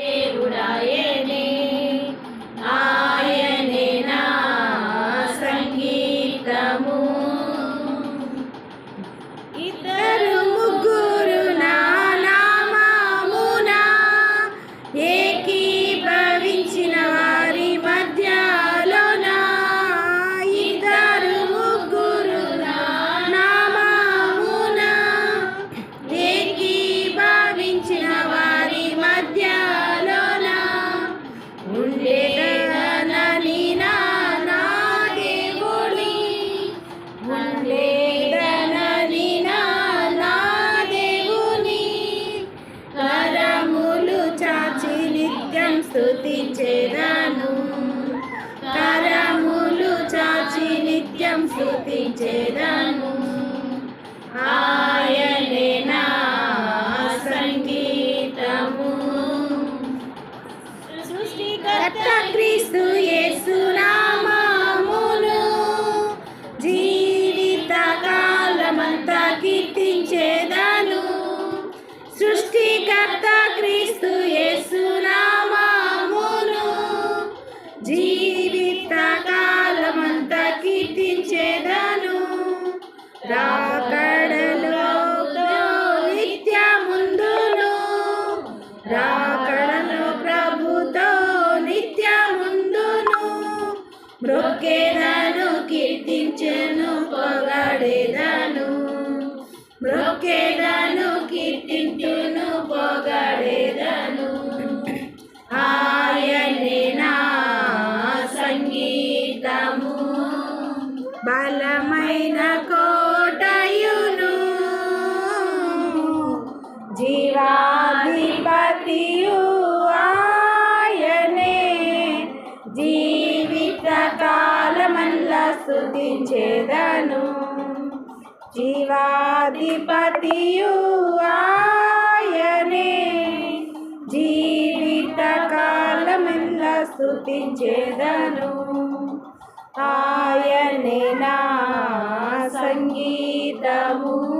దేవుడాయనే. ఆ ఉండేదనని కరములు చాచి నిత్యం స్తుతించేదాను. ఆ సృష్టికర్త క్రీస్తు యేసు నామమును జీవిత కాలమంతా కీర్తించేదాను. రాకడలో నిత్య ముందును రాకడలో ప్రభుతో నిత్య ముందును మ్రొక్కేదాను కీర్తించెను పొగడేదాను మ్రొక్కేదాను కీర్తి బలమైన కోటయును. జీవాధిపతియు ఆయనే. జీవిత కాలమల్లా స్థుతించేదను జీవాధిపతియు ఆయనే. జీవిత కాలమెల్లా స్థుతించేదను ఆ నా సంగీతము?